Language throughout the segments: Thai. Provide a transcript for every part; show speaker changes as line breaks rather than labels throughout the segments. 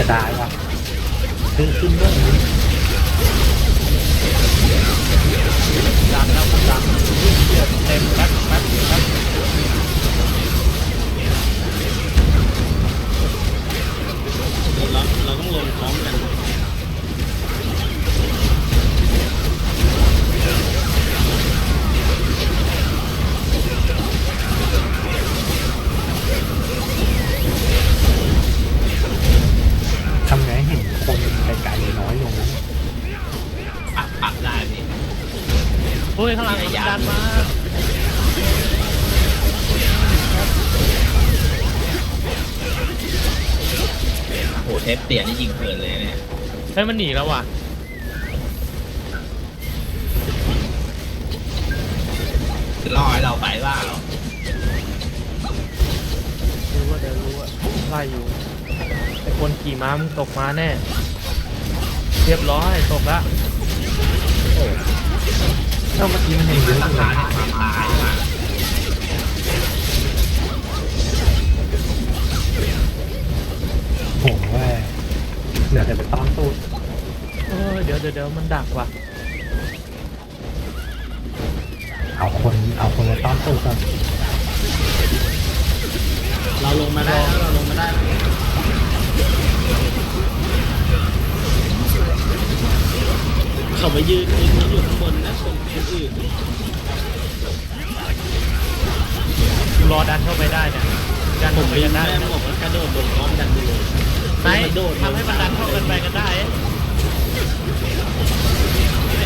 จะได้ว่ะขึ้นขึ้นด้วย
ดันแล้วดันวิ่งเลือดเต็มแป๊บแป๊บแป๊บ ฮ้ยข้างหลังดันมา
โอ้โหเทปเตียนี่ยิงเพลินเลยเนี่ย
เฮ้ยมันหนีแล้วว่ะ
ล่อให้เราไปว่าเรา
รู้ว่าเดี๋ยวรู้ว่าไล่อยู่ไอ้คนขี่ม้ามึงตกมาแน่ เรียบร้อยตกละ
เอ้าเมื่อกี้มันยังเยอะอยู่เลย
ตายมา
โอ้โหแม่เหลือแต่ไปต้อนตูด
เออเดี๋ยวเดี๋ยวเดี๋ยวมันดักว่ะ
เอาคนเอาคนไปต้อนตูดก่อน
เราลงมาได้แล้วเราลงมาได้แล้ว เขาไปยืนยืนอยู่ข้างบนนะคนคนอื่น
รอดันเข้าไปได้เนี่ยดัน
ผ
เข้ามไป
ไปยั
ยังง
ได้
ได้
บอกว่ากระโดดลงพร้อมกันไปเลย
ไหน
โดด
ทำให้มันดันเข้ากันไปกันได้ เอ๊ะ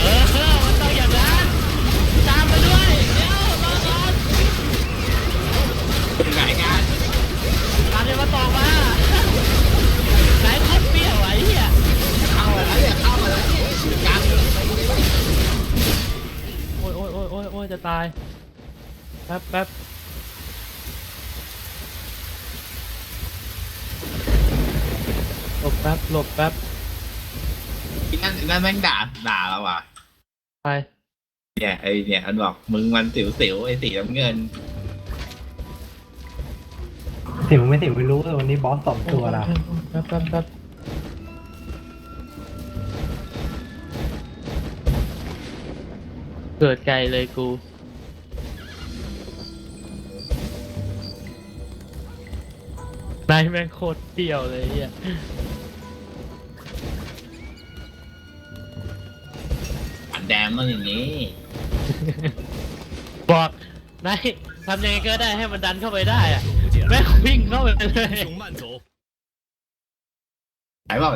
เออเออมันต้องอย่างนั้นตามไปด้วยเดี๋ยวรอก่อน
เป็นไงงาน
ตามเดี๋ยวมาตอกมาไหนโคตรเปรี้ยวไอ้เหี้ย
เข้ามาแล้วเนี่ยเข้ามาแล้วกลาง
ยโอ้ยโอ้ยโอ้ยจะตาย แป๊บแป๊บหลบแป๊บหลบแป๊บ
ที่นั่นนั่นแม่งด่าด่าเราอะ
ไป
เนี่ยไอเนี่ยมันบอกมึงมันสิวสิวๆไอสีน้ำเงิน
สิวไม่สิวไม่รู้เลยวันนี้บอสสองตัวละ
แป๊บแป๊บแป๊บ เกิดไกลเลยกู นายแม่งโคตรเปรี้ยวเลยไอ้เฮีย
อันแดมต้องอย่างนี้
บอกนายทำยังไงก็ได้ให้มันดันเข้าไปได้อะแม่งวิ่งเข้าไปเลย
兄慢走。
ไหนบอ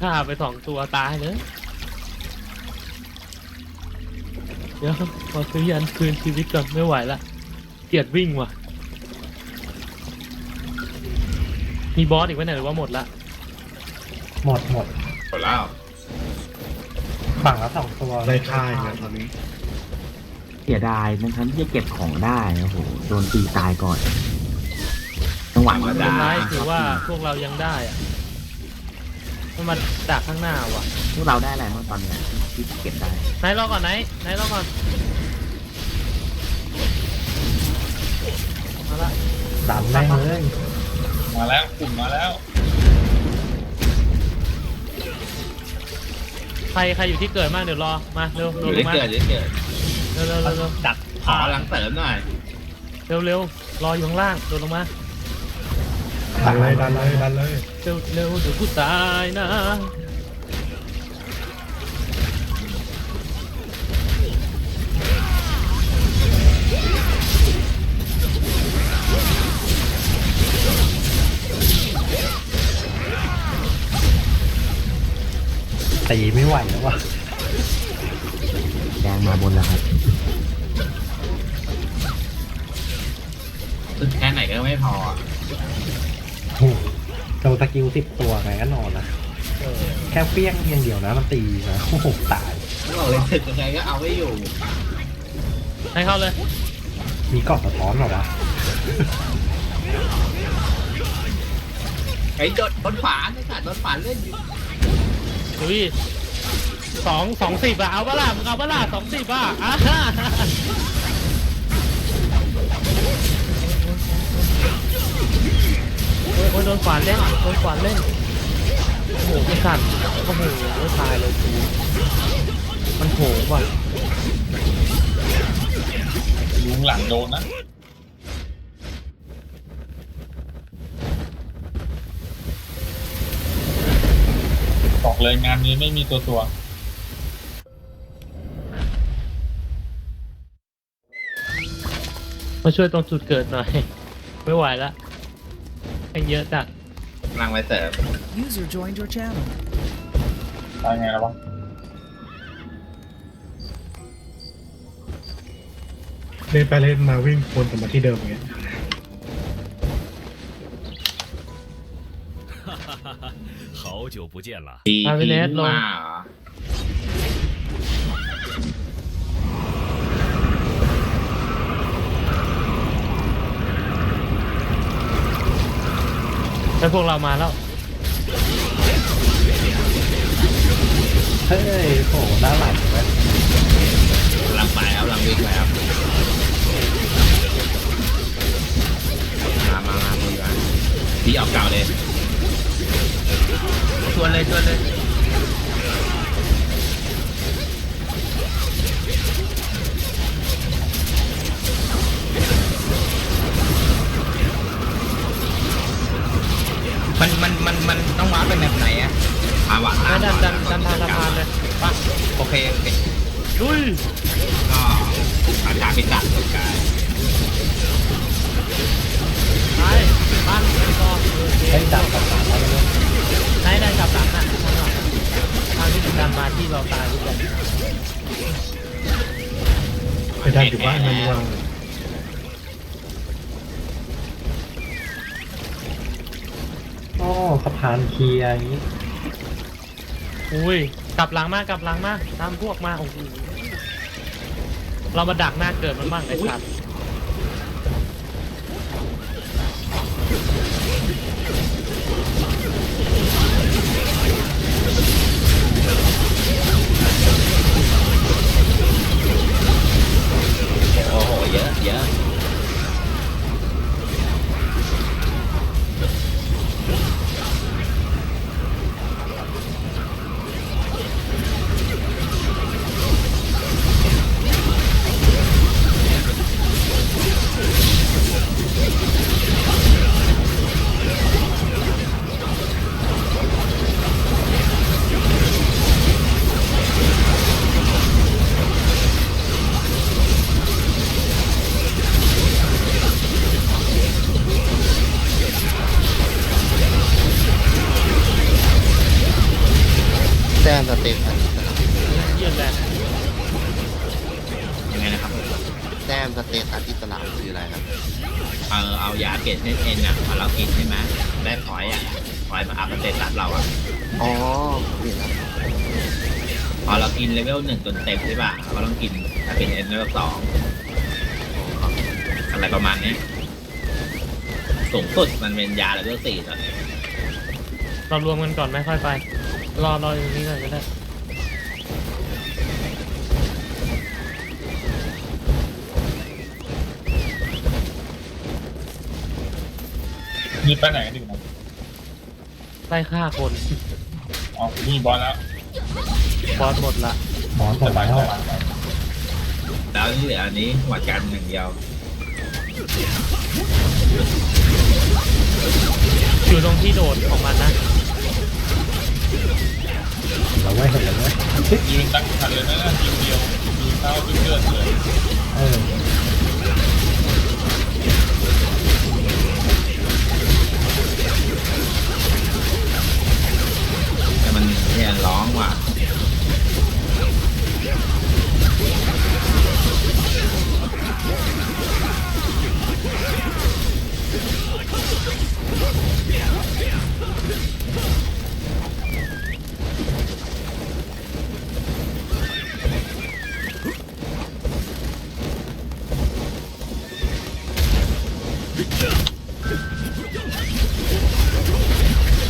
ฆ่าไปสองตัวตายเลย เดี๋ยวขอซื้อยันคืนชีวิตก่อนไม่ไหวละเกลียดวิ่งว่ะ มีบอสอีกไหมเนี่ยหรือว่าหมดละ
หมดหมด
หมดแล้ว
ฝั่งละสองตัว
ได้ค่ายเนี่ยตอนนี้
เสียดายทั้งๆที่จะเก็บของได้โอ้โหโดนตีตายก่อนจังหวะ
ธรรม
มัน
ดา
สุดท้ายถือว่าพวกเรายังได้อะ มันมาดักข้างหน้าว่ะ
พวกเราได้อะไรบ้างตอนเนี้ยที่ที่เก็บได้
ไหนรอก่อนไหนไหนรอก่อนมาละ
ดันแม่งเลย
มาแล้วกลุ่มมาแล้ว
ใครใครอยู่ที่เกิดมากเดี๋ยวรอมาเร็ว
อ
เร็ว
ยู่
ล
ได้
งมา
เกิดได้เกิด
เร็วเร็วเร็วเร็ว
จัดขอหลังเสริมหน่อย
เร็วเร็วรออยู่ข้างล่างโดดลงมา
ดันเลยดันเลยดันเลย
เร็วเร็วเดี๋ยวกูตายนะ
ตีไม่ไหวแล้วว่ะ
แดงมาบนแล้วครับ
ซึ่งแค่ไหนก็ไม่พอ
โอ้โหเราสกิลสิบตัวไงก็นอนนะแค่เปี้ยงอย่างเดียวนะมันตีนะโอ้โหตาย
บอกเลยถึกยังไงก็เอาไม่อยู่
ให้เข้าเลย
มีกรอบสะท้อนเหรอวะ
ไอ้โดดบนฝาไอ้สัตว์โดนฝาเล่นอยู่
อุ้ยสองสองสิบอะเอาปะล่ะมึงเอาปะล่ะสองสิบอะอะ นขวานเล่นโดนขวานเล่นโอ้โหไอ้สัตว์โอ้โหไม่ตายเลยกูมันโหงว่ะ
ลุงหลังโดนนะบอกเลยงานนี้ไม่มีตัวตัว
มาช่วยตรงจุดเกิดหน่อย ไม่ไหวละ แม่งเยอะจัด
นั่งไว้เสริม
User joined your channel.
ตายไงแล้ววะ
เล่นไปเล่นมาวิ่งวนกลับมาที่เดิมอย่างเงี้ย
好久不见了。
ดี
พาไปเนสลง
มาเหรอ เแล้
วพวกเรามาแล้ว
เฮ้ยโหด้านหลังเว้ย
กำลังไปครับกำลังวิ่งไปครับมามามาดีมาพี่ออกเก่าเลยชวนเลยชวนเลย
มันมันมันมันต้องว้าร์ปเป็นแบบไหนอะ
อาหวาน
ไม่ดันดันดันทางสะพานเลยปะ
โอเคโอเค
ลุย
ก็อาชาพิจัดตัวกาย
ไปปั้นต่อโอเค
ให้ดับกับหลังแล้วไม่รู้
ไหนดันกลับหลังอะทางหลังทางที่ดันมาที่เราตายด้วยกัน
ไปดันอยู่บ้านมันวาง
โอ้สะพานเคลียร์อย่างนี้
อุ้ยกลับหลังมากกลับหลังมากตามพวกมาโอ้โหเรามาดักหน้าเกิดมันบ้างไอ้สัตว์
แต้มสเตตัส
เยี่ยมแหละ
ยังไงนะครับ
แต้มสเตตัสอิสระคืออะไรครับ
เออเอายาเกล็ดเส้นเอ็นอะพอเรากินใช่ไหมได้พอยต์อะพอยต์มาอัพสเตตัสเราอะ
อ๋อผมเห็นแล้ว
พอเรากินเลเวลหนึ่งจนเต็มใช่ป่ะเราก็ต้องกินถ้าเป็นเอ็นเลเวลสองอะไรประมาณนี้สูงสุดมันเป็นยาเลเวลสี่ตอนนี้
เรารวมกันก่อนไหมค่อยไป รอรออย่างนี้ก่อนก็ได้
นี่ไปไหนกันถึงนะ
ไล่ฆ่าคน
อ๋อมีบอลแล้ว
บอสหมดละ
หมอนหม
จะ
ด
ไป
แล้ว
เข้าหลังไป
แล้วที่เหลืออันนี้หวัดกันหนึ่างเดียว
อยู่ตรงที่โดดของมันนะ
เราไว้เห็นแล้วเว้ย
ยืนตั้งขันเลยนะยิงเดียวยิงเข้าขึ้นเลือดเลย
เออ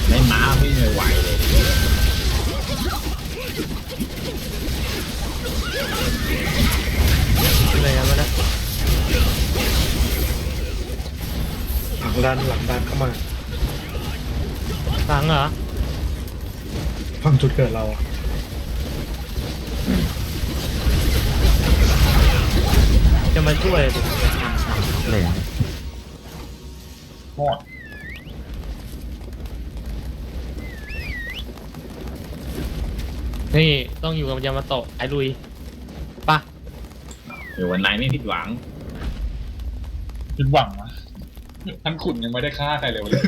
ไม่ม้าวิ่งไม่ไหวเลย
เลยนะมันนะ
หลังดันหลังดันเข้ามา
หลังเหรอ
ฝั่งจุดเกิดเราอะ
จะมาช่วยดิ
เลยอะ
หมด
นี่ต้องอยู่กับยามาโตะไอ้ลุยปะ
อยู่วันไหนไม่ผิดหวัง
ผิดหวังนะท่านขุนยังไม่ได้ฆ่าใครเลยวันนี้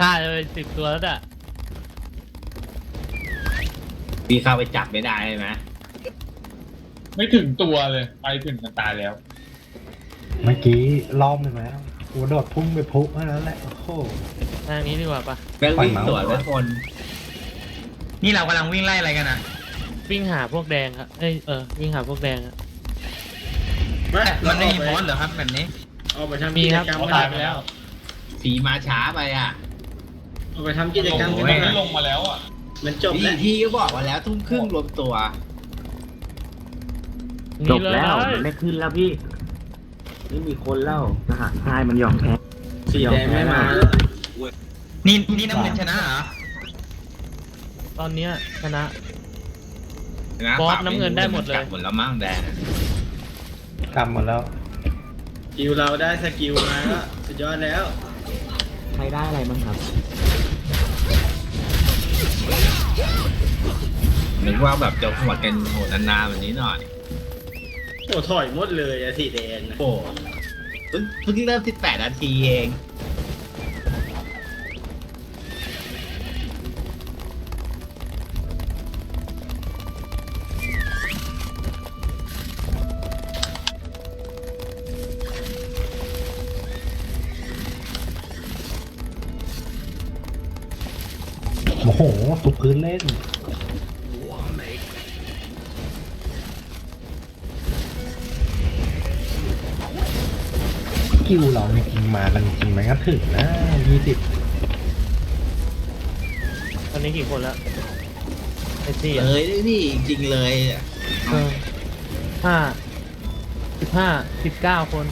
ฆ่าจะเป็นสิบตัวแล้วอะ
พี่เข้าไปจับไม่ได้ใช่ไหม
ไม่ถึงตัวเลย ไปถึงมันตายแล้ว
เมื่อกี้รอบหนึ่งแล้ว กูโดดพุ่งไปพุกเท่านั้นแหละ โอ้โห
ทางนี้ดีกว่าปะ
แม่งวิ่ง
ปล่อยเมาส์
สวนแล้วคน
นี่เรากำลังวิ่งไล่อะไรกันอะ
วิ่งหาพวกแดงครับเอ้ยเออวิ่งหาพวกแดงอะ
มันไม่มีบอสเหรอครับแบบนี้
เอาไปทำ
มี
กิ
ค
จ
รับ
กรรม
ตายไปแล้ว
สีมาช้าไปอะ
เอาไปทำกิจกรรม
ล
กั
ง
น
ไม่
บ้าง
ลงมาแล้วอะ
มันจบ
พี่
แล้ว
พี่ก็บอกมาแล้วทุ่มครึ่งรวมตัว
จ
นี่
บ
เลย
แล้วมันไม่ขึ้นแล้วพี่ ไม่มีคนแล้วทหารชายมันยอมแพ้
สีแดงไม่มา
นี่นี่น้ำเงินชนะเหรอ
ตอนเนี้ยชนะ
นะ
บอส
ปรับ
น้ำเงินได้หมดเลย
กลับหมดแล้วมั่งแดง
กำหมดแล้ว
กิวเราได้สกิลมาก็สุดยอดแล้ว
ใครได้อะไรบ้างครับ
นึกว่าแบบจะหวดกันโหดนานๆแบบนี้หน่อย
โอ้ถอยหมดเลยอะสีแดงนะ
โอ้เพิ่งเพิ่งเริ่ม 18 นาทีเอง
โอ้โหตุกพื้นเล่น กิวเราจริงๆมากันจริงๆมันก็ถึงนะยี่สิบ
ตอนนี้กี่คนแล้วไอ้สี่อะ
เลยนี่จริงๆเลย
เออห้าสิบห้าสิบเก้าคน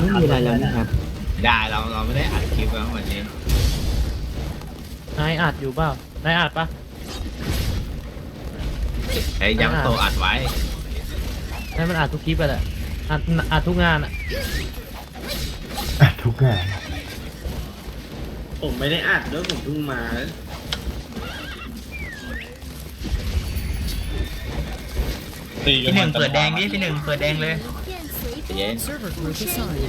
ไม่มีอะไรแล้วนะครับ
ได้เราเราไม่ได้อัดคลิปแล้ววันนี้
นายอัดอยู่เปล่านายอัดปะ
ไอ้ย้ำโตอัดไว้
นายมันอัดทุกคลิปไปแหละอัดอัดทุกงานอะ
อะทุกงาน
ผมไม่ได้อัดด้วยผมเพิ่งมา
ตีกั
พี่หนึ่ง
มา
เปิดแดงดิพี่หนึ่งเปิดแดงเลย
เย็น
Server group assigned.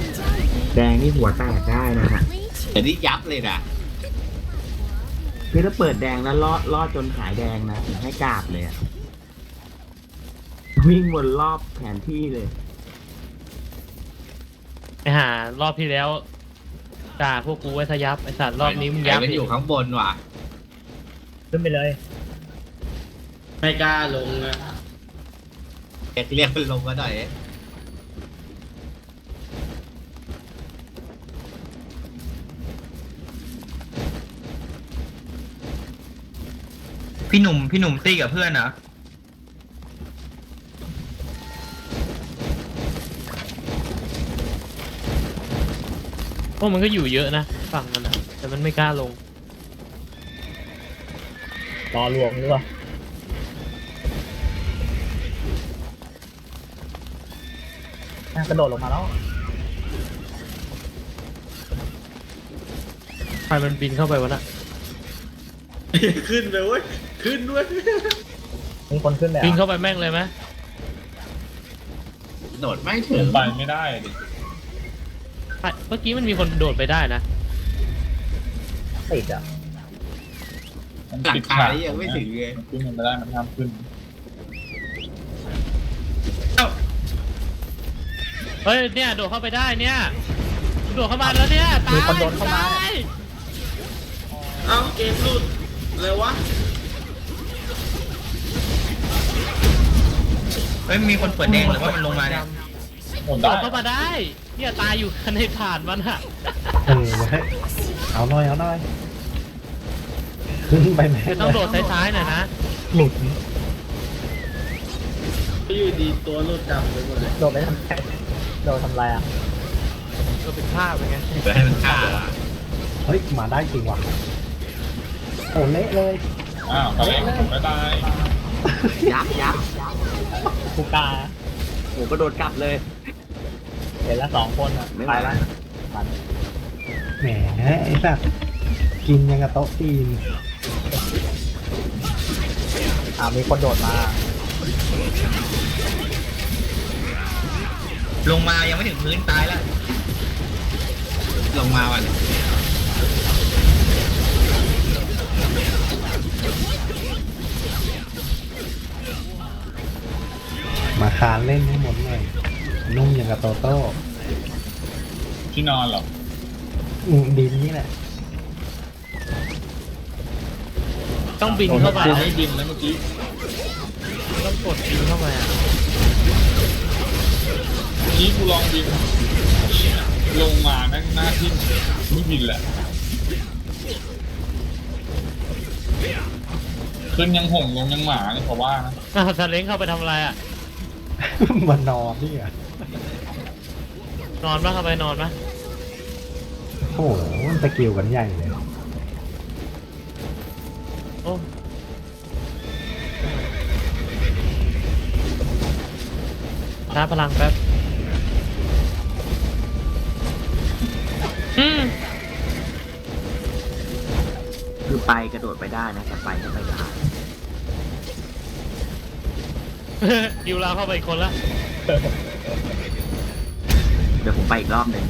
แดงนี่หัวแตกได้นะฮะ
เดี๋ยวนี้ยับเลยนะ
คือถ้าเปิดแดงแล้วลอดลอดจนหายแดงนะถึงให้กราบเลยอะวิ่งวนรอบแผนที่เลย
ไปหารอบที่แล้วด่าพวกกูไว้ทะยับไอสัตว์รอบนี้มึงยับ
ไอ้มันอยู่ข้างบนว่ะ
ขึ้นไปเลย
ไม่กล้าลงอะ
เรียกเรียกมันลงมาหน่อย
พี่หนุ่มพี่หนุ่มตีกับเพื่อนเหรอ
พวกมันก็อยู่เยอะนะฝั่งมันอะแต่มันไม่กล้าลง รอรวมหรือเปล่ากระโดดลงมาแล้วใครมันบินเข้าไปวะน่ะ
ขึ้นเลยเว้ย ขึ้นด้วย
บินเข้าไปแม่งเลยไหม
โดดไม่ถึ
ล
ง
งไปไม่ได้ดิ
ใช่เมื่อกี้มันมีคนโดดไปได้นะ
มัน
หลัง
ติด
คา
ขา
ยังไม่ถึงเลย
มันขึ้นมันไม่ได้มันห้ามขึ้น
เฮ้ยเนี่ยโดดเข้าไปได้เนี่ย โดดเข้ามาแล้วเนี่ยตายมีคนโดนเข้ามา
เอ้าเกมหลุดเลยวะ
เฮ้ยมีคนเปิดแดงหรือว่ามันลงมาเนี่ย
หมด
โด
ได้
ดเข้ามาได้ เนี่ยตายอยู่ในฐานมันอะ
เออเว้ยเอาหน่อยเอาหน่อยขึ้นไปแม่
จะต้องโดดซ้ายๆหน่อยนะ
หลุด
อยู่ดีตัวรถดำไปหมดเลย
โดดไปทำโดดทำไรอะก็เป็นภาพเป็นไง
เพื่อให้มันฆ่า
เฮ้ยมาได้จริงว่ะโอ้เละเลย
อ้าวตะเล่นไม่ได้
ยักษ์ยักษ์
กู กา
โอ้ก็โดดกลับเลย
เห็นแล้วสองคนอะ
ไม่ไหวแล้ว
แหมไอ้สัตว์กินยังกับโต๊ะจีน
อ่ามีคนโดดมา
ลงมายังไม่ถึงพื้นตายแล้ว
ลงมาวัน
คานเล่นให้หมดหน่อยนุ่มยังกับโตโต้
ที่นอนเหรอ
อืมดินนี่แหละ
ต้องบินเข้าไป
กูไม่บินแล้วเมื่อกี้
ต้องกดบินเข้าไปอะ
เมื่อกี้กูลองบิน ลงมาแม่งหน้าทิ่มไม่บินแหละขึ้นยังหงลงยังหมาเนี่ยเพราะว่านะ
อ้าวซาเล้งเข้าไปทำอะไรอะ
มันนอนนี่อะ
นอนปะเข้าไปนอนปะ
โอ้โหมันสกิลกันใหญ่เลย
โอ้ชาร์จพลังแป๊บอืม
คือไปกระโดดไปได้นะแต่ไปก็ไปได้
ดิวลาเข้าไปอีกคนละ
เดี๋ยวผมไปอีกรอบหนึ่ง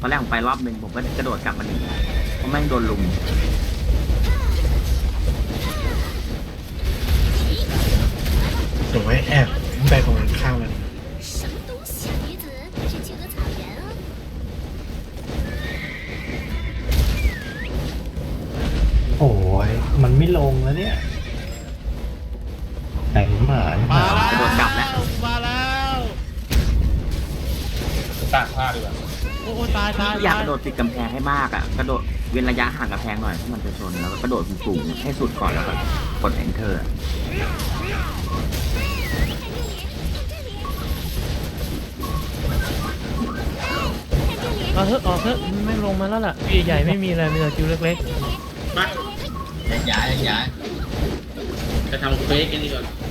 ตอนแรกผมไปรอบหนึ่งผมก็กระโดดกลับมาหนีเพราะแม่งโดนลุม
เดี๋ยวไว้แอบไปตรงข้างมัน
什么东西啊，女子？是企鹅草原啊！
โอ้ยมันไม่ลงแล้วเนี่ยไ หนหมาเนี่ย
มาแล้ว
กระโดดกลับแล้ว
มาแล้ว
ตากผ้าดีกว่า
โอ้โหตายตาย
อยาก
ตาย
กระโดดติดกำแพงให้มากอะกระโดดเว้นระยะห่างกำแพงหน่อยเพราะมันจะชนแล้วก็กระโดดสูงๆให้สุดก่อนแล้วก็กด enter อะ
เอาเถอะเอาเถอะไม่ลงมาแล้วล่ะพี่ใหญ่ๆไม่มีอะไรมีแต่คิวเล็ก
มา
ย้ายย้าย
จะทำเฟซกันดีกว่า
ๆ